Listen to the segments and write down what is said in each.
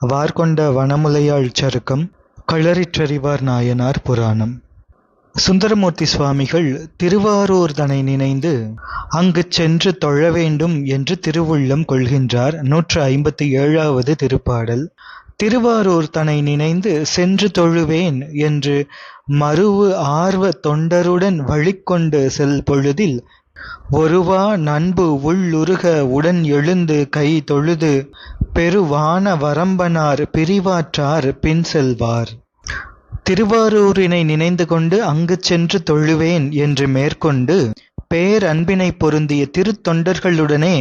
வார்கொண்ட வனமுலையாள் சருக்கம் களறிற்றறிவார் நாயனார் புராணம். சுந்தரமூர்த்தி சுவாமிகள் திருவாரூர் தனை நினைந்து அங்கு சென்று தொழ வேண்டும் என்று திருவுள்ளம் கொள்கின்றார் நூற்று ஐம்பத்தி ஏழாவது திருப்பாடல். திருவாரூர் தனை நினைந்து சென்று தொழுவேன் என்று மருவு ஆர்வ தொண்டருடன் வழிக்கொண்டு செல் பொழுதில் ஒருவா நண்பு உள்ளுருக உடன் எழுந்து கை தொழுது பெருவான வரம்பனார் பிரிவாற்றார் பின் செல்வார். திருவாரூரினை நினைந்து கொண்டு அங்கு சென்று தொழுவேன் என்று மேற்கொண்டு பேரன்பினை பொருந்திய திருத்தொண்டர்களுடனே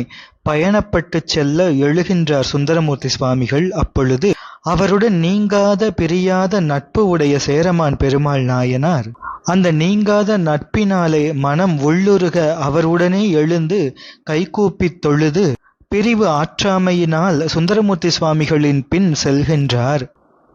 பயணப்பட்டு செல்ல எழுகின்றார் சுந்தரமூர்த்தி சுவாமிகள். அப்பொழுது அவருடன் நீங்காத பிரியாத நட்பு உடைய சேரமான் பெருமாள் நாயனார் அந்த நீங்காத நட்பினாலே மனம் உள்ளுருக அவருடனே எழுந்து கைகூப்பித் தொழுது பிரிவு ஆற்றாமையினால் சுந்தரமூர்த்தி சுவாமிகளின் பின் செல்கின்றார்.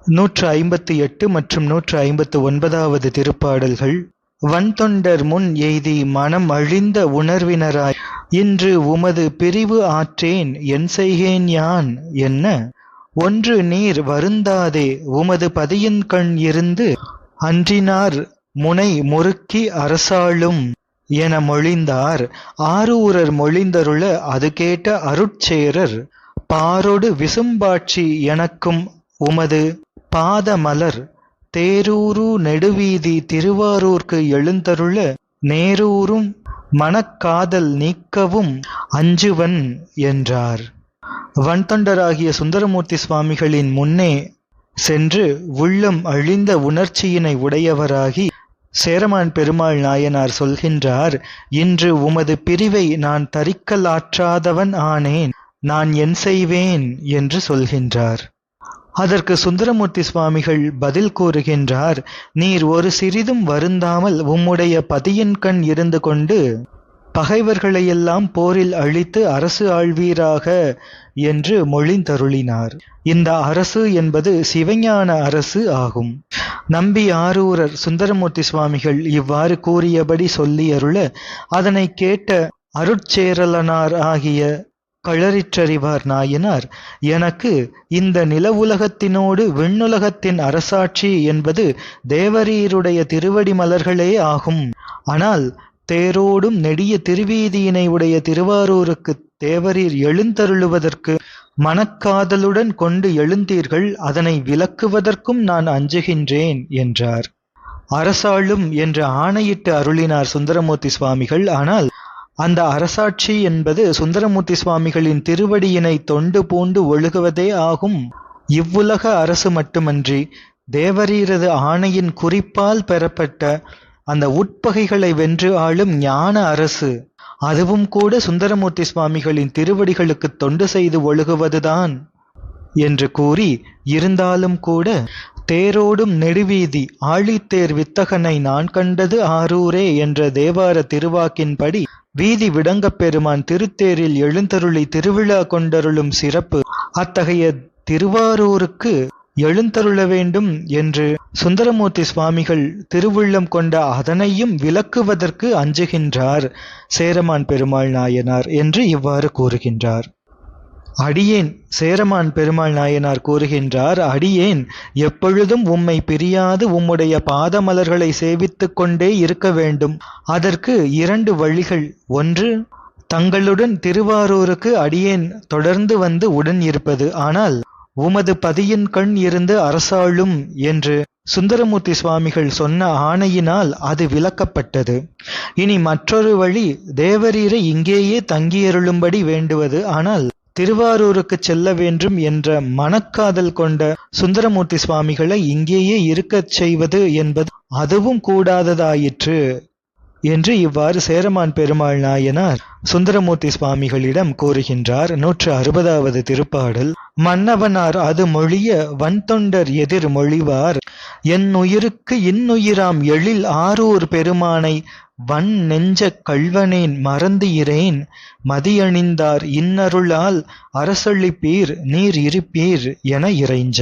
நூற்று ஐம்பத்தி எட்டு மற்றும் நூற்று ஐம்பத்து ஒன்பதாவது திருப்பாடல்கள் வன்தொண்டர் முன் எய்தி மனம் அழிந்த உணர்வினராய் இன்று உமது பிரிவு ஆற்றேன் என் செய்கேன் யான்? என்ன? ஒன்று நீர் வருந்தாதே உமது பதியின் கண் இருந்து அன்றினார் முனை முறுக்கி அரசாளும். என மொழிந்தார். ஆரூரர் மொழிந்தருள அது கேட்ட அருட்சேரர். பாரொடு விசும்பாட்சி எனக்கும் உமது பாதமலர். தேரூரு நெடுவீதி திருவாரூர்க்கு எழுந்தருள நேரூரும் மனக்காதல் நீக்கவும் அஞ்சுவன் என்றார். வன்தொண்டராகிய சுந்தரமூர்த்தி சுவாமிகளின் முன்னே சென்று உள்ளம் அழிந்த உணர்ச்சியினை உடையவராகி சேரமான் பெருமாள் நாயனார் சொல்கின்றார் இன்று உமது பிரிவை நான் தரிக்கல் ஆற்றாதவன் ஆனேன் நான் என் செய்வேன் என்று சொல்கின்றார். அதற்கு சுந்தரமூர்த்தி சுவாமிகள் பதில் கூறுகின்றார் நீர் ஒரு சிறிதும் வருந்தாமல் உம்முடைய பதியின் கண் இருந்து கொண்டு பகைவர்களையெல்லாம் போரில் அழித்து அரசு ஆழ்வீராக என்று மொழிந்தருளினார். இந்த அரசு என்பது சிவஞான அரசு ஆகும். நம்பி ஆரூரர் சுந்தரமூர்த்தி சுவாமிகள் இவ்வாறு கூறியபடி சொல்லி அருள அதனை கேட்ட அருட்சேரலனார் ஆகிய களறிற்றறிவார் நாயனார் எனக்கு இந்த நிலவுலகத்தினோடு விண்ணுலகத்தின் அரசாட்சி என்பது தேவரீருடைய திருவடி மலர்களே ஆகும். ஆனால் தேரோடும் நெடிய திருவீதியினை உடைய திருவாரூருக்கு தேவரீர் எழுந்தருளுவதற்கு மனக்காதலுடன் கொண்டு எழுந்தீர்கள் அதனை விலக்குவதற்கும் நான் அஞ்சுகின்றேன் என்றார். அரசாளும் என்று ஆணையிட்டு அருளினார் சுந்தரமூர்த்தி சுவாமிகள். ஆனால் அந்த அரசாட்சி என்பது சுந்தரமூர்த்தி சுவாமிகளின் திருவடியினை தொண்டு பூண்டு ஒழுகுவதே ஆகும். இவ்வுலக அரசு மட்டுமன்றி தேவரீரது ஆணையின் குறிப்பால் பெறப்பட்ட அந்த உட்பகைகளை வென்று ஆளும் ஞான அரசு. அதுவும் கூட சுந்தரமூர்த்தி சுவாமிகளின் திருவடிகளுக்கு தொண்டு செய்து ஒழுகுவதுதான். என்று கூறி இருந்தாலும் கூட தேரோடும் நெடுவீதி ஆழித்தேர் வித்தகனை நான் கண்டது ஆரூரே என்ற தேவார திருவாக்கின்படி வீதி விடங்கப் பெருமான் திருத்தேரில் எழுந்தருளி திருவிழா கொண்டருளும் சிறப்பு. அத்தகைய திருவாரூருக்கு எழுந்தருள வேண்டும் என்று சுந்தரமூர்த்தி சுவாமிகள் திருவுள்ளம் கொண்ட அதனையும் விளக்குவதற்கு அஞ்சுகின்றார். சேரமான் பெருமாள் நாயனார் என்று இவ்வாறு கூறுகின்றார். அடியேன் சேரமான் பெருமாள் நாயனார் கூறுகின்றார் அடியேன் எப்பொழுதும் உம்மை பிரியாது உம்முடைய பாதமலர்களை சேவித்து கொண்டே இருக்க வேண்டும். அதற்கு இரண்டு வழிகள். ஒன்று தங்களுடன் திருவாரூருக்கு அடியேன் தொடர்ந்து வந்து உடன் இருப்பது. ஆனால் உமது பதியின் கண் இருந்து அரசாளும் என்று சுந்தரமூர்த்தி சுவாமிகள் சொன்ன ஆணையினால் அது விளக்கப்பட்டது. இனி மற்றொரு வழி தேவரீரை இங்கேயே தங்கியருளும்படி வேண்டுவது. ஆனால் திருவாரூருக்கு செல்ல வேண்டும் என்ற மனக்காதல் கொண்ட சுந்தரமூர்த்தி சுவாமிகளை இங்கேயே இருக்கச் செய்வது என்பது அதுவும் கூடாததாயிற்று. என்று இவ்வாறு சேரமான் பெருமாள் நாயனார் சுந்தரமூர்த்தி சுவாமிகளிடம் கூறுகின்றார். நூற்று அறுபதாவது திருப்பாடல் மன்னவனார் அது மொழிய வன்தொண்டர் எதிர் மொழிவார். என் உயிருக்கு இன்னுயிராம் எழில் ஆரூர் பெருமானை வன் நெஞ்ச கள்வனேன் மறந்து இரேன் மதியணிந்தார் இன்னருளால் அரசளிப்பீர் நீர் இருப்பீர் என இறைஞ்ச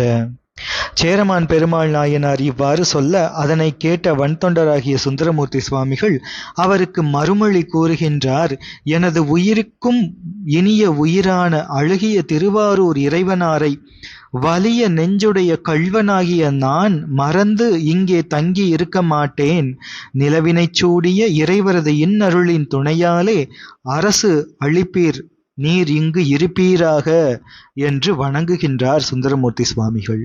சேரமான் பெருமாள் நாயனார் இவ்வாறு சொல்ல அதனை கேட்ட வன்தொண்டராகிய சுந்தரமூர்த்தி சுவாமிகள் அவருக்கு மறுமொழி கூறுகின்றார் எனது உயிருக்கும் இனிய உயிரான அழகிய திருவாரூர் இறைவனாரை வலிய நெஞ்சுடைய கள்வனாகிய நான் மறந்து இங்கே தங்கி இருக்க மாட்டேன். நிலவினைச் சூடிய இறைவரது இன்னருளின் துணையாலே அரசு அளிப்பீர் நீர் இங்கு இருப்பீராக என்று வணங்குகின்றார் சுந்தரமூர்த்தி சுவாமிகள்.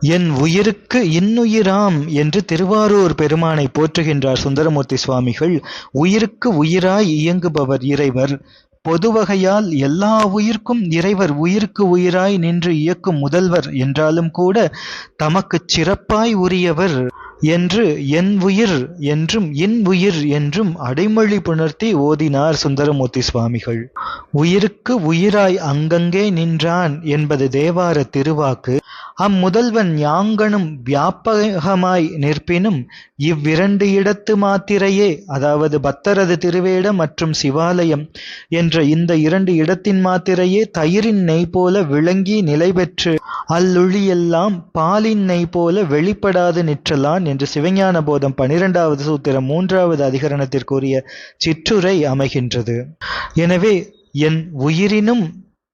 என் உயிருக்கு இன்னுயிராம் என்று திருவாரூர் பெருமானை போற்றுகின்றார் சுந்தரமூர்த்தி சுவாமிகள். உயிருக்கு உயிராய் இயங்குபவர் இறைவர். பொதுவகையால் எல்லா உயிர்க்கும் இறைவர் உயிருக்கு உயிராய் நின்று இயக்கும் முதல்வர் என்றாலும் கூட தமக்குச் சிறப்பாய் உரியவர் என்று என் உயிர் என்றும் இன் உயிர் என்றும் அடைமொழி புணர்த்தி ஓதினார் சுந்தரமூர்த்தி சுவாமிகள். உயிருக்கு உயிராய் அங்கங்கே நின்றான் என்பது தேவார திருவாக்கு. அம்முதல்வன் யாங்கனும் வியாபகமாய் நிற்பினும் இவ்விரண்டு இடத்து மாத்திரையே அதாவது பத்தரது திருவேடம் மற்றும் சிவாலயம் என்ற இந்த இரண்டு இடத்தின் மாத்திரையே தயிரின் நெய் போல விளங்கி நிலை பெற்று அல்லொழியெல்லாம் பாலின் நெய் போல வெளிப்படாது நிற்றலான் என்று சிவஞான போதம் பனிரெண்டாவது சூத்திரம் மூன்றாவது அதிகரணத்திற்குரிய சிற்றுரை அமைகின்றது. எனவே என் உயிரினும்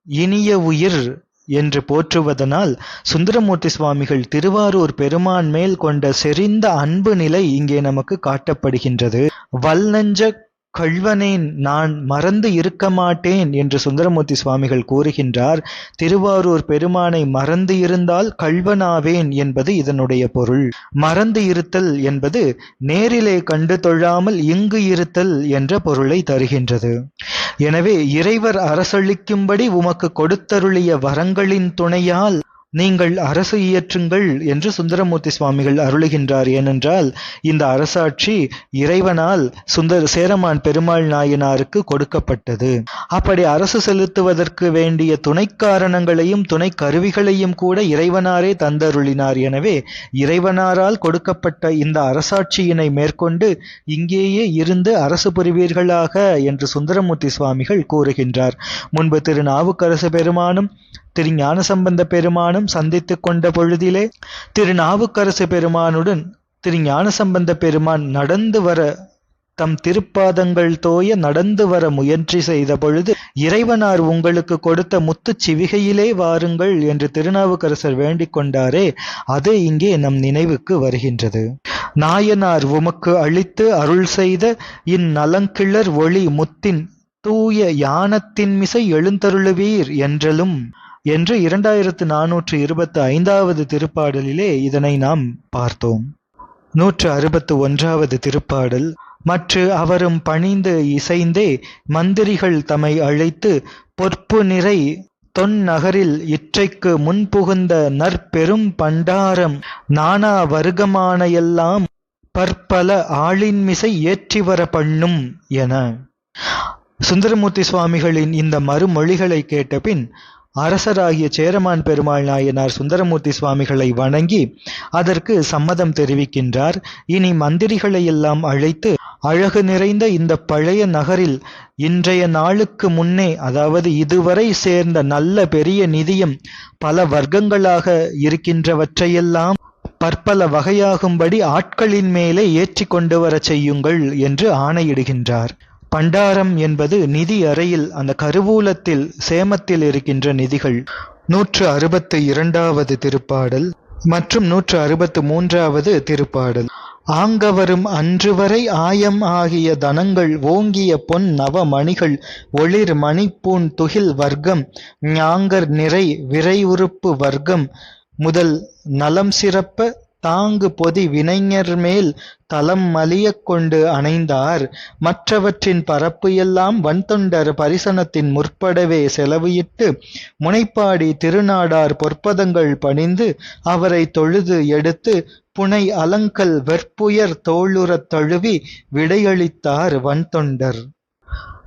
இனிய உயிர் என்று போற்றுவதனால் சுந்தரமூர்த்தி சுவாமிகள் திருவாரூர் பெருமான் மேல் கொண்ட செறிந்த அன்பு நிலை இங்கே நமக்கு காட்டப்படுகின்றது. வல்நஞ்ச கள்வனேன் நான் மறந்து இருக்க மாட்டேன் என்று சுந்தரமூர்த்தி சுவாமிகள் கூறுகின்றார். திருவாரூர் பெருமானை மறந்து இருந்தால் கள்வனாவேன் என்பது இதனுடைய பொருள். மறந்து இருத்தல் என்பது நேரிலே கண்டு தொழாமல் இங்கு இருத்தல் என்ற பொருளை தருகின்றது. எனவே இறைவர் அரசளிக்கும்படி உமக்கு கொடுத்தருளிய வரங்களின் துணையால் நீங்கள் அரசு இயற்றுங்கள் என்று சுந்தரமூர்த்தி சுவாமிகள் அருளுகின்றார். ஏனென்றால் இந்த அரசாட்சி இறைவனால் சுந்தர சேரமான் பெருமாள் நாயனாருக்கு கொடுக்கப்பட்டது. அப்படி அரசு செலுத்துவதற்கு வேண்டிய துணை காரணங்களையும் துணை கருவிகளையும் கூட இறைவனாரே தந்தருளினார். எனவே இறைவனாரால் கொடுக்கப்பட்ட இந்த அரசாட்சியினை மேற்கொண்டு இங்கேயே இருந்து அரசு புரிவீர்களாக என்று சுந்தரமூர்த்தி சுவாமிகள் கூறுகின்றார். முன்பு திரு நாவுக்கரசு பெருமானும் திரு ஞானசம்பந்த பெருமானும் சந்தித்து கொண்ட பொழுதிலே திரு நாவுக்கரசு பெருமானுடன் திரு ஞானசம்பந்த பெருமான் நடந்து வர தம் திருப்பாதங்கள் தோய நடந்து வர முயற்சி செய்த பொழுது இறைவனார் உங்களுக்கு கொடுத்த முத்து சிவிகையிலே வாருங்கள் என்று திருநாவுக்கரசர் வேண்டிக் கொண்டாரே அது இங்கே நம் நினைவுக்கு வருகின்றது. நாயனார் உமக்கு அளித்து அருள் செய்த இந்நலங்கிளர் ஒளி முத்தின் தூய யானத்தின் மிசை எழுந்தருளுவீர் என்றலும் என்று இரண்டாயிரத்து நானூற்று இருபத்து ஐந்தாவது திருப்பாடலிலே இதனை நாம் பார்த்தோம். நூற்று அறுபத்து ஒன்றாவது திருப்பாடல் மற்ற அவரும் பணிந்து இசைந்தே மந்திரிகள் தம்மை அழைத்து பொற்பு நிறை தொன் நகரில் இற்றைக்கு முன்புகுந்த நற்பெரும் பண்டாரம் நானா வர்க்கமானையெல்லாம் பற்பல ஆளின்மிசை ஏற்றி வர பண்ணும் என. சுந்தரமூர்த்தி சுவாமிகளின் இந்த மறுமொழிகளை கேட்டபின் அரசராகிய சேரமான் பெருமாள் நாயனார் சுந்தரமூர்த்தி சுவாமிகளை வணங்கி அதற்கு சம்மதம் தெரிவிக்கின்றார். இனி மந்திரிகளை எல்லாம் அழைத்து அழகு நிறைந்த இந்த பழைய நகரில் இன்றைய நாளுக்கு முன்னே அதாவது இதுவரை சேர்ந்த நல்ல பெரிய நிதியம் பல வர்க்கங்களாக இருக்கின்றவற்றையெல்லாம் பற்பல வகையாகும்படி ஆட்களின் மேலே ஏற்றி கொண்டு வரச் செய்யுங்கள் என்று ஆணையிடுகின்றார். பண்டாரம் என்பது நிதி அறையில் அந்த கருவூலத்தில் சேமத்தில் இருக்கின்ற நிதிகள். நூற்று அறுபத்து இரண்டாவது திருப்பாடல் மற்றும் நூற்று அறுபத்து மூன்றாவது திருப்பாடல். ஆங்கவரும் அன்று வரை ஆயம் ஆகிய தனங்கள் ஓங்கிய பொன் நவமணிகள் ஒளிர் மணிப்பூன் துகில் வர்க்கம் ஞாங்கர் நிறை விரை உறுப்பு வர்க்கம் முதல் நலம் சிறப்ப தாங்கு பொதி வினைஞர் மேல் தலம் மலியக் கொண்டு அணைந்தார். மற்றவற்றின் பரப்பு எல்லாம் வன்தொண்டர் பரிசனத்தின் முற்படவே செலவு முனைப்பாடி திருநாடார் பொற்பதங்கள் பணிந்து அவரை தொழுது எடுத்து புனை அலங்கல் வெற்புயர் தோளுறத் தழுவி விடையளித்தார் வன்தொண்டர்.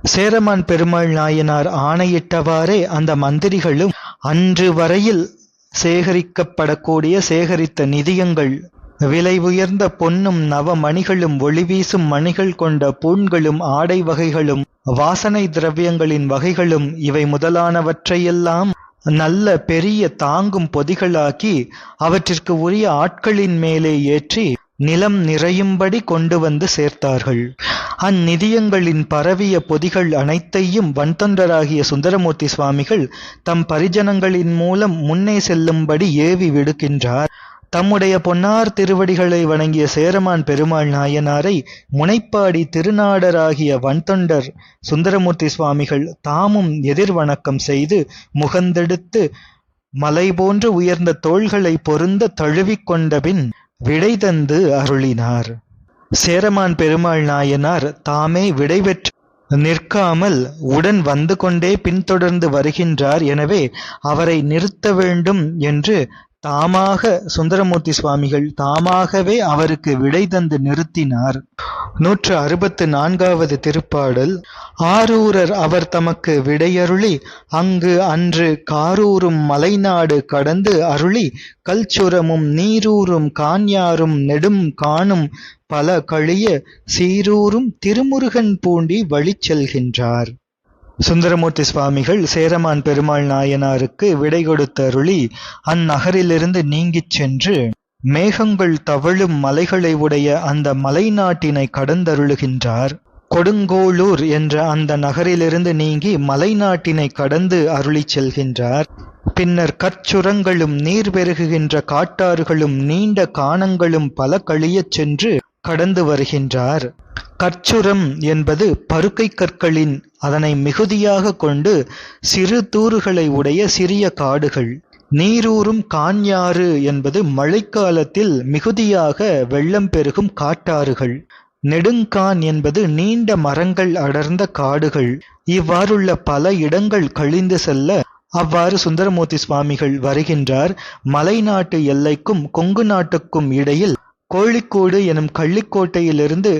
சேரமான் பெருமாள் நாயனார் ஆணையிட்டவாறே அந்த மந்திரிகளும் அன்று வரையில் சேகரிக்கப்படக்கூடிய சேகரித்த நிதியங்கள் விலை உயர்ந்த பொன்னும் நவமணிகளும் ஒளிவீசும் மணிகள் கொண்ட பூண்களும் ஆடை வகைகளும் வாசனை திரவியங்களின் வகைகளும் இவை முதலானவற்றையெல்லாம் நல்ல பெரிய தாங்கும் பொதிகளாக்கி அவற்றிற்கு உரிய ஆட்களின் மேலே ஏற்றி நிலம் நிறையும்படி கொண்டு வந்து சேர்த்தார்கள். அந்நிதியங்களின் பரவிய பொதிகள் அனைத்தையும் வன்தொண்டராகிய சுந்தரமூர்த்தி சுவாமிகள் தம் பரிஜனங்களின் மூலம் முன்னே செல்லும்படி ஏவி விடுக்கின்றார். தம்முடைய பொன்னார் திருவடிகளை வணங்கிய சேரமான் பெருமாள் நாயனாரை முனைப்பாடி திருநாடராகிய வன்தொண்டர் சுந்தரமூர்த்தி சுவாமிகள் தாமும் எதிர்வணக்கம் செய்து முகந்தெடுத்து மலை போன்று உயர்ந்த தோள்களை பொருந்த தழுவிக்கொண்டபின் விடை தந்து அருளினார். சேரமான் பெருமாள் நாயனார் தாமே விடை பெற்று நிற்காமல் உடன் வந்து கொண்டே பின்தொடர்ந்து வருகின்றார் எனவே அவரை நிறுத்த வேண்டும் என்று தாமாக சுந்தரமூர்த்தி சுவாமிகள் தாமாகவே அவருக்கு விடை தந்து நிறுத்தினார். நூற்று அறுபத்து நான்காவது திருப்பாடல் ஆரூரர் அவர் தமக்கு விடையருளி அங்கு அன்று காரூரும் மலைநாடு கடந்து அருளி கல்சுரமும் நீரூரும் கான்யாரும் நெடும் காணும் பல கழிய சீரூரும் திருமுருகன் பூண்டி வழி செல்கின்றார். சுந்தரமூர்த்தி சுவாமிகள் சேரமான் பெருமாள் நாயனாருக்கு விடை கொடுத்த அருளி அந்நகரிலிருந்து நீங்கிச் சென்று மேகங்கள் தவழும் மலைகளை உடைய அந்த மலை நாட்டினை கடந்தருளுகின்றார். கொடுங்கோளூர் என்ற அந்த நகரிலிருந்து நீங்கி மலை நாட்டினை கடந்து அருளிச் செல்கின்றார். பின்னர் கற்சுரங்களும் நீர் பெருகுகின்ற காட்டாறுகளும் நீண்ட காணங்களும் பல கழியச் சென்று கடந்து வருகின்றார். கற்சுரம் என்பது பருக்கை கற்களின் அதனை மிகுதியாக கொண்டு சிறு தூறுகளை உடைய சிறிய காடுகள். நீரூறும் கான்யாறு என்பது மழைக்காலத்தில் மிகுதியாக வெள்ளம் பெருகும் காட்டாறுகள். நெடுங்கான் என்பது நீண்ட மரங்கள் அடர்ந்த காடுகள். இவ்வாறுள்ள பல இடங்கள் கழிந்து செல்ல அவ்வாறு சுந்தரமூர்த்தி சுவாமிகள் வருகின்றார். மலை நாட்டு எல்லைக்கும் கொங்கு நாட்டுக்கும் இடையில் கோழிக்கோடு எனும் கள்ளிக்கோட்டையிலிருந்து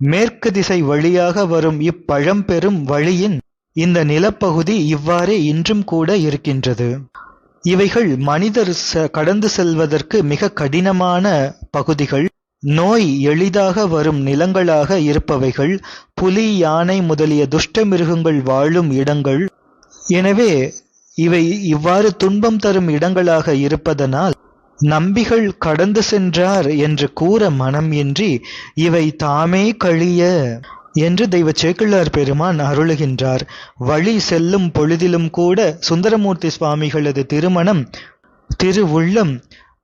மேற்கு திசை வழியாக வரும் இப்பழம்பெரும் வழியின் இந்த நிலப்பகுதி இவ்வாறே இன்றும் கூட இருக்கின்றது. இவைகள் மனிதர் கடந்து செல்வதற்கு மிக கடினமான பகுதிகள். நோய் எளிதாக வரும் நிலங்களாக இருப்பவைகள். புலி யானை முதலிய துஷ்ட மிருகங்கள் வாழும் இடங்கள். எனவே இவை இவ்வாறு துன்பம் தரும் இடங்களாக இருப்பதனால் நம்பிகள் கடந்து சென்றார் என்று கூற மனம் இன்றி இவை தாமே கழிய என்று தெய்வ சேக்கிழார் பெருமான் அருளுகின்றார். வழி செல்லும் பொழுதிலும் கூட சுந்தரமூர்த்தி சுவாமிகளது திருமணம் திருவுள்ளம்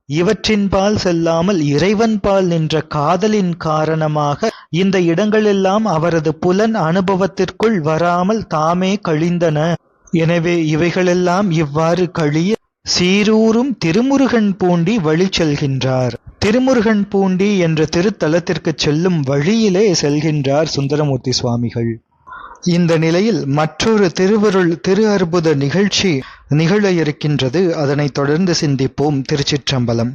இவற்றின்பால் செல்லாமல் இறைவன்பால் நின்ற காதலின் காரணமாக இந்த இடங்களெல்லாம் அவரது புலன் அனுபவத்திற்குள் வராமல் தாமே கழிந்தன. எனவே இவைகளெல்லாம் இவ்வாறு கழிய சீரூரும் திருமுருகன் பூண்டி வழி செல்கின்றார். திருமுருகன் பூண்டி என்ற திருத்தலத்திற்கு செல்லும் வழியிலே செல்கின்றார் சுந்தரமூர்த்தி சுவாமிகள். இந்த நிலையில் மற்றொரு திருவருள் திரு அற்புத நிகழ்ச்சி நிகழ இருக்கின்றது. அதனைத் தொடர்ந்து சிந்திப்போம் திருச்சிற்றம்பலம்.